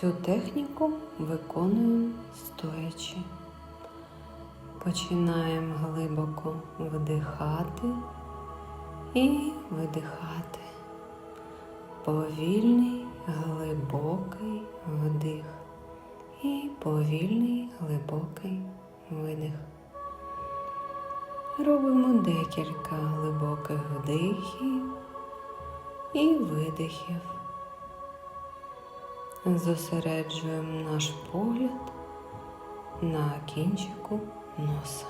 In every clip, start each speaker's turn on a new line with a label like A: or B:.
A: Цю техніку виконуємо стоячи. Починаємо глибоко вдихати і видихати. Повільний глибокий вдих і повільний глибокий видих. Робимо декілька глибоких вдихів і видихів. Зосереджуємо наш погляд на кінчику носа.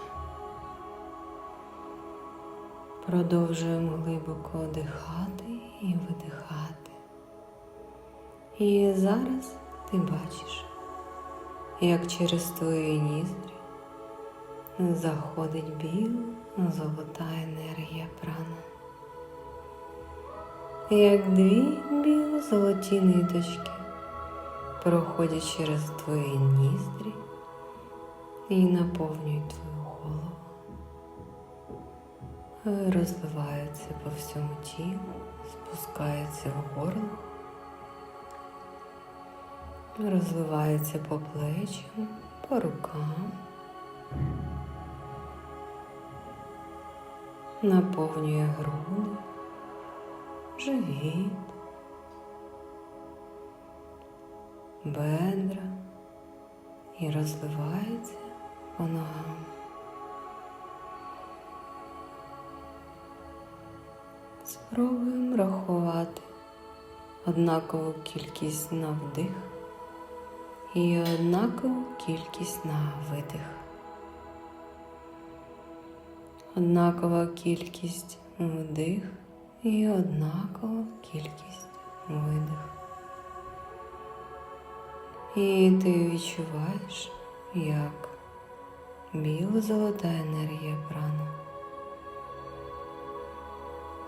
A: Продовжуємо глибоко вдихати і видихати. І зараз ти бачиш, як через твої ніздрі заходить біла золота енергія прана. Як дві біло-золоті ниточки проходять через твої ніздрі і наповнюють твою голову, розливаються по всьому тілу, спускаються в горло, розливаються по плечам, по рукам, наповнює груди, живіт. Бедра і розливається по ногам. Спробуємо рахувати однакову кількість на вдих і однакову кількість на видих. Однакова кількість вдих і однакова кількість видих. І ти відчуваєш, як біло-золота енергія прана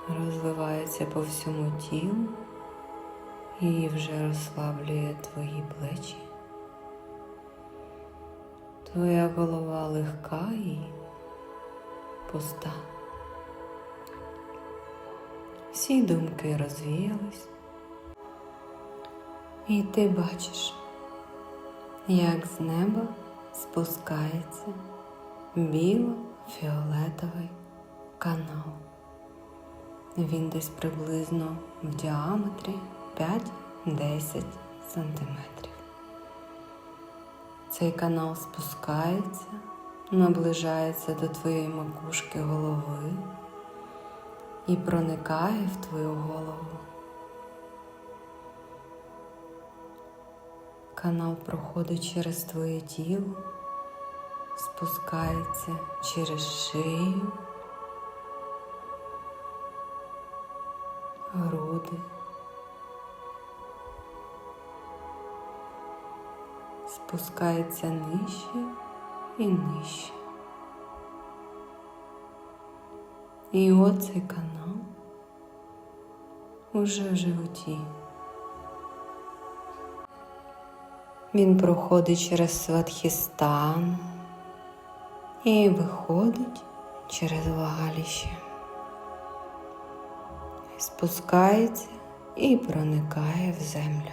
A: розливається по всьому тілу і вже розслаблює твої плечі. Твоя голова легка і пуста. Всі думки розвіялись, і ти бачиш як з неба спускається біло-фіолетовий канал. Він десь приблизно в діаметрі 5-10 сантиметрів. Цей канал спускається, наближається до твоєї макушки голови і проникає в твою голову. Канал проходить через твоє тіло, спускається через шию, груди, спускається нижче і нижче. І оцей канал уже в животі. Він проходить через Сватхістан і виходить через влагаліще. Спускається і проникає в землю.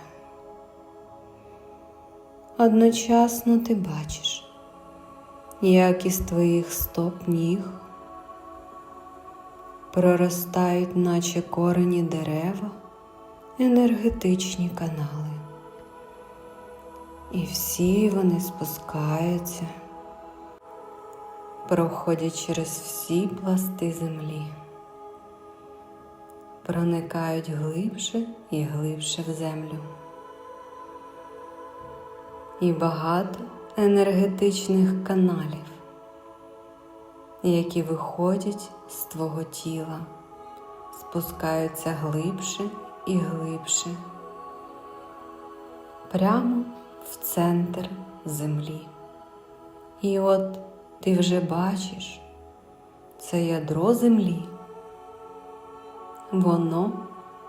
A: Одночасно ти бачиш, як із твоїх стоп ніг проростають, наче корені дерева, енергетичні канали. І всі вони спускаються, проходять через всі пласти землі, проникають глибше і глибше в землю. І багато енергетичних каналів, які виходять з твого тіла, спускаються глибше і глибше. Прямо в центр землі. І от ти вже бачиш це ядро землі, воно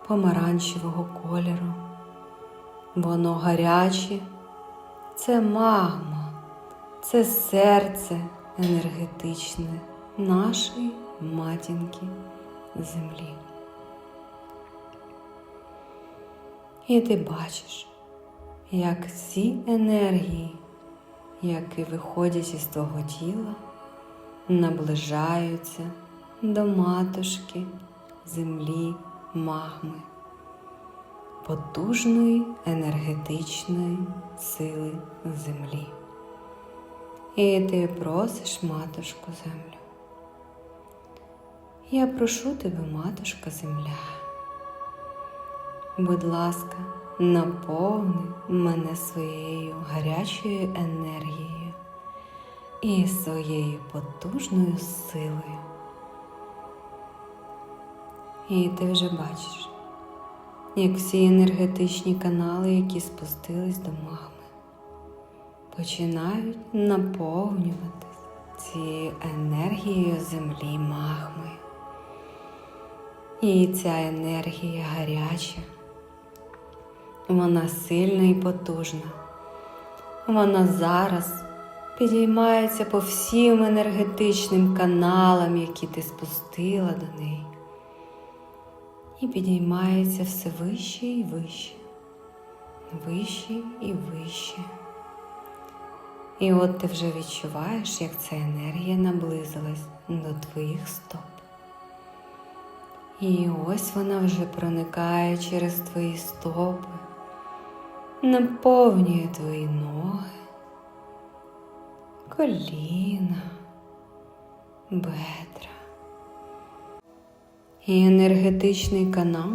A: помаранчевого кольору, воно гаряче, це магма, це серце енергетичне нашої матінки землі. І ти бачиш, як всі енергії, які виходять із твого тіла, наближаються до матушки, землі, магми, потужної енергетичної сили землі. І ти просиш матушку землю. Я прошу тебе, матушка земля. Будь ласка, наповни мене своєю гарячою енергією і своєю потужною силою. І ти вже бачиш, як всі енергетичні канали, які спустились до магми, починають наповнюватись цією енергією землі магми. І ця енергія гаряча, вона сильна і потужна. Вона зараз підіймається по всім енергетичним каналам, які ти спустила до неї. І підіймається все вище і вище, вище і вище. І от ти вже відчуваєш, як ця енергія наблизилась до твоїх стоп. І ось вона вже проникає через твої стопи, наповнює твої ноги, коліна, бедра. І енергетичний канал,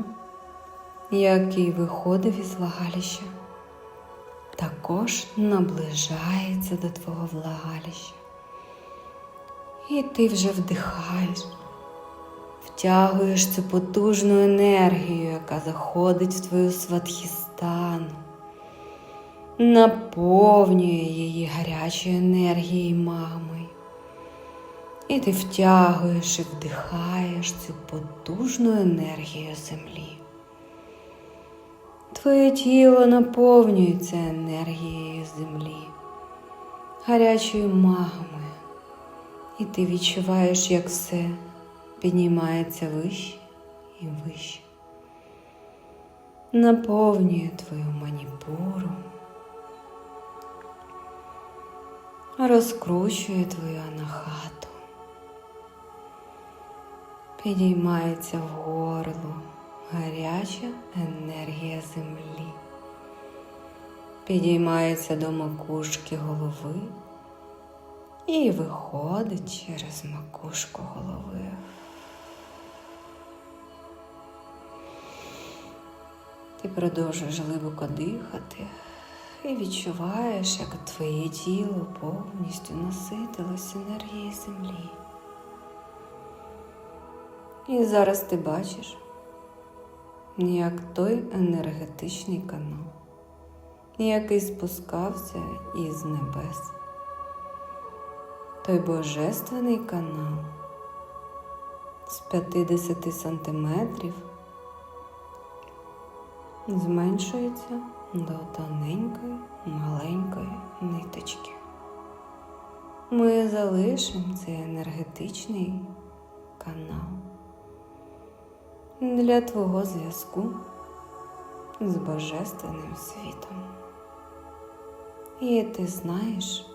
A: який виходив із влагалища, також наближається до твого влагалища. І ти вже вдихаєш втягуєш цю потужну енергію, яка заходить в твою сватхістану, наповнює її гарячою енергією магмою. І ти втягуєш і вдихаєш цю потужну енергію землі. Твоє тіло наповнюється енергією землі, гарячою магмою, і ти відчуваєш, як все піднімається вище і вище, наповнює твою маніпуру, розкручує твою анахату, підіймається в горло гаряча енергія землі, підіймається до макушки голови. І виходить через макушку голови. Ти продовжуєш глибоко дихати і відчуваєш, як твоє тіло повністю наситилось енергією землі. І зараз ти бачиш, як той енергетичний канал, який спускався із небес. Той божественний канал з 50 сантиметрів зменшується до тоненької маленької ниточки. Ми залишимо цей енергетичний канал для твого зв'язку з Божественним світом. І ти знаєш,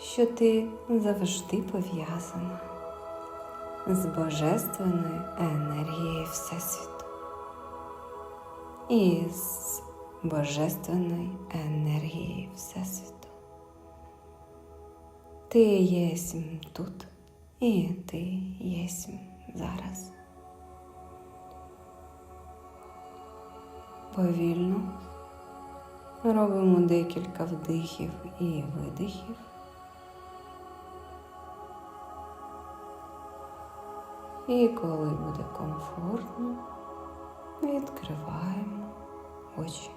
A: що ти завжди пов'язана з Божественною енергією Всесвіту і з Божественної енергії Всесвіту. Ти єсмь тут і ти єсмь зараз. Повільно робимо декілька вдихів і видихів. І коли буде комфортно, відкриваємо очі.